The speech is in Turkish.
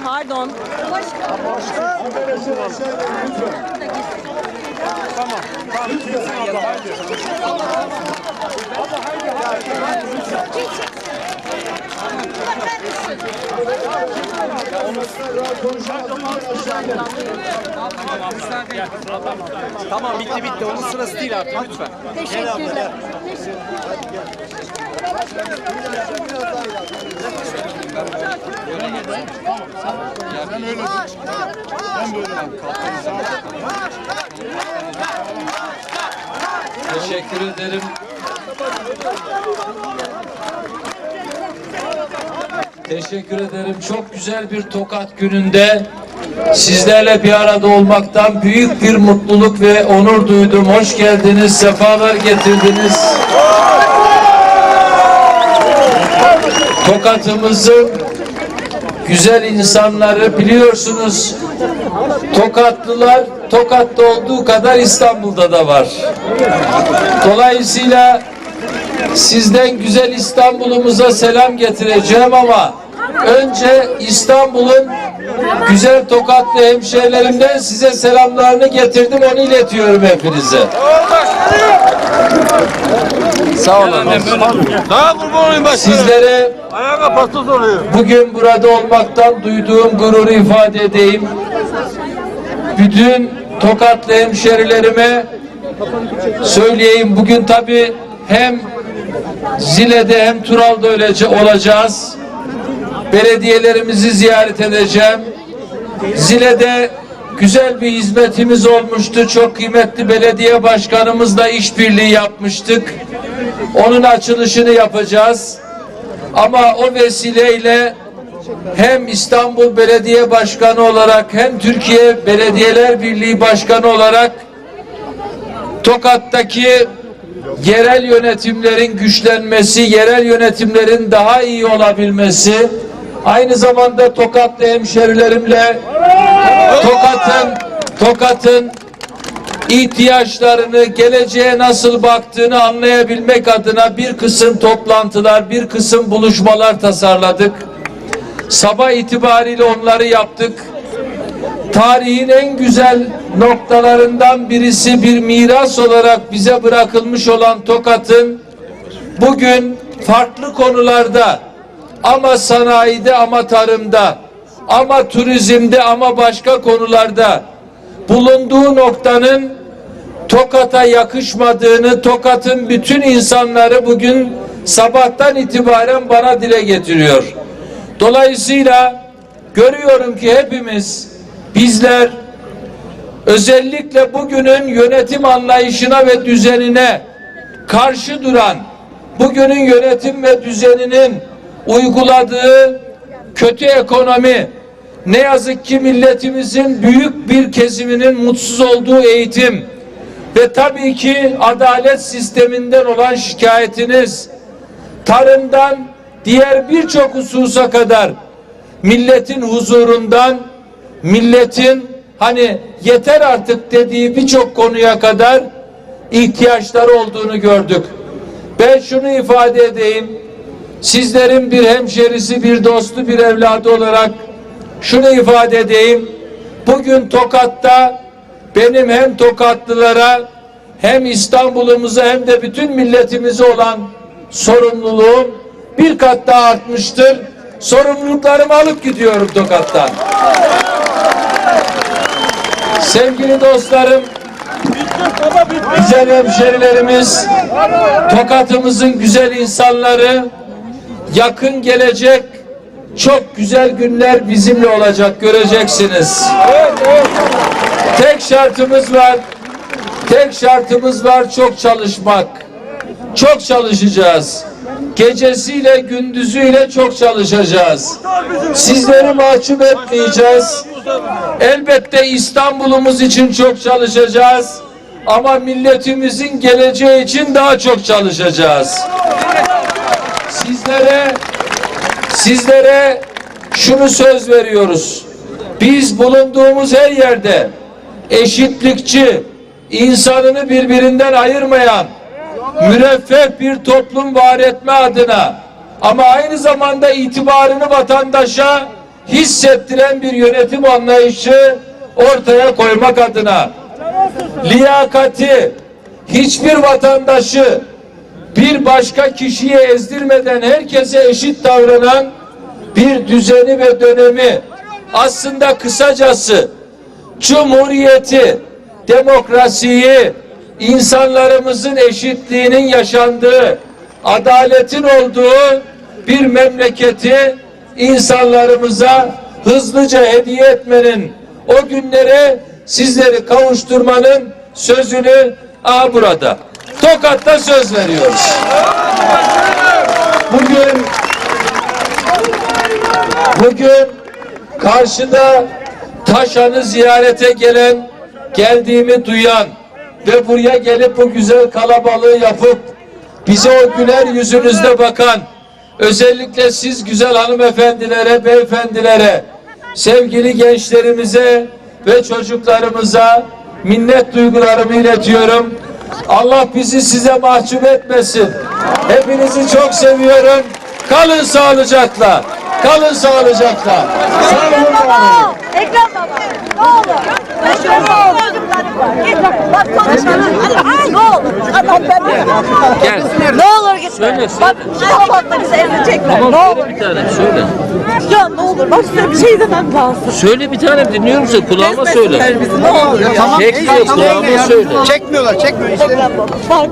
Pardon. Tamam bitti bitti. Onun sırası değil artık lütfen. Teşekkürler. Teşekkür ederim. Teşekkür ederim. Çok güzel bir tokat gününde sizlerle bir arada olmaktan büyük bir mutluluk ve onur duydum. Hoş geldiniz, sefalar getirdiniz. Tokatımızın güzel insanları biliyorsunuz. Tokatlılar Tokat'ta olduğu kadar İstanbul'da da var. Dolayısıyla sizden güzel İstanbul'umuza selam getireceğim ama önce İstanbul'un güzel Tokatlı hemşehrilerimden size selamlarını getirdim onu iletiyorum hepinize. Sağ olun. Sizlere bugün burada olmaktan duyduğum gururu ifade edeyim. Bütün Tokatlı hemşerilerime söyleyeyim. Bugün tabi hem Zile'de hem Tural'da öylece olacağız. Belediyelerimizi ziyaret edeceğim. Zile'de güzel bir hizmetimiz olmuştu. Çok kıymetli belediye başkanımızla işbirliği yapmıştık. Onun açılışını yapacağız. Ama o vesileyle hem İstanbul Belediye Başkanı olarak hem Türkiye Belediyeler Birliği Başkanı olarak Tokat'taki yerel yönetimlerin güçlenmesi, yerel yönetimlerin daha iyi olabilmesi, aynı zamanda Tokatlı hemşerilerimle Tokat'ın Tokat'ın ihtiyaçlarını, geleceğe nasıl baktığını anlayabilmek adına bir kısım toplantılar, bir kısım buluşmalar tasarladık. Sabah itibariyle onları yaptık. Tarihin en güzel noktalarından birisi bir miras olarak bize bırakılmış olan Tokat'ın bugün farklı konularda ama sanayide ama tarımda ama turizmde ama başka konularda bulunduğu noktanın Tokat'a yakışmadığını Tokat'ın bütün insanları bugün sabahtan itibaren bana dile getiriyor. Dolayısıyla görüyorum ki hepimiz bizler özellikle bugünün yönetim anlayışına ve düzenine karşı duran bugünün yönetim ve düzeninin uyguladığı kötü ekonomi ne yazık ki milletimizin büyük bir kesiminin mutsuz olduğu eğitim ve tabii ki adalet sisteminden olan şikayetiniz tarımdan diğer birçok hususa kadar milletin huzurundan milletin hani yeter artık dediği birçok konuya kadar ihtiyaçları olduğunu gördük. Ben şunu ifade edeyim. Sizlerin bir hemşerisi, bir dostu, bir evladı olarak şunu ifade edeyim. Bugün Tokat'ta benim hem Tokatlılara hem İstanbul'umuza hem de bütün milletimize olan sorumluluğum bir kat daha artmıştır. Sorumluluklarımı alıp gidiyorum Tokat'tan. Sevgili dostlarım, güzel hemşerilerimiz, Tokat'ımızın güzel insanları, yakın gelecek çok güzel günler bizimle olacak göreceksiniz. Tek şartımız var. Tek şartımız var çok çalışmak. Çok çalışacağız. Gecesiyle gündüzüyle çok çalışacağız. Sizleri mahcup etmeyeceğiz. Elbette İstanbul'umuz için çok çalışacağız. Ama milletimizin geleceği için daha çok çalışacağız. Sizlere sizlere şunu söz veriyoruz. Biz bulunduğumuz her yerde eşitlikçi, insanını birbirinden ayırmayan, müreffeh bir toplum var etme adına ama aynı zamanda itibarını vatandaşa hissettiren bir yönetim anlayışı ortaya koymak adına liyakati hiçbir vatandaşı bir başka kişiye ezdirmeden herkese eşit davranan bir düzeni ve dönemi aslında kısacası cumhuriyeti, demokrasiyi, insanlarımızın eşitliğinin yaşandığı, adaletin olduğu bir memleketi insanlarımıza hızlıca hediye etmenin, o günlere sizleri kavuşturmanın sözünü a burada. Tokat'ta söz veriyoruz. Bugün bugün karşıda Taşan'ı ziyarete gelen, geldiğimi duyan ve buraya gelip bu güzel kalabalığı yapıp bize o güler yüzünüzde bakan özellikle siz güzel hanımefendilere, beyefendilere, sevgili gençlerimize ve çocuklarımıza minnet duygularımı iletiyorum. Allah bizi size mahcup etmesin. Hepinizi çok seviyorum. Kalın sağlıcakla. Kalın sağlıcakla. Sağ olun. Ekrem baba. Ne. Ekrem ne olur. Git bak konuşalım. Ne olur. Adam ben Gel. Ne olur gitme. Söyle, Bak şu halatla bizi ezecekler. ne olur. bir tane söyle. Ya ne olur. Bak size bir şey demem lazım. Söyle bir tane dinliyorum seni kulağıma söyle. Bizi ne olur. Çekmiyor kulağıma söyle. Çekmiyorlar çekmiyor. Baba. Bak.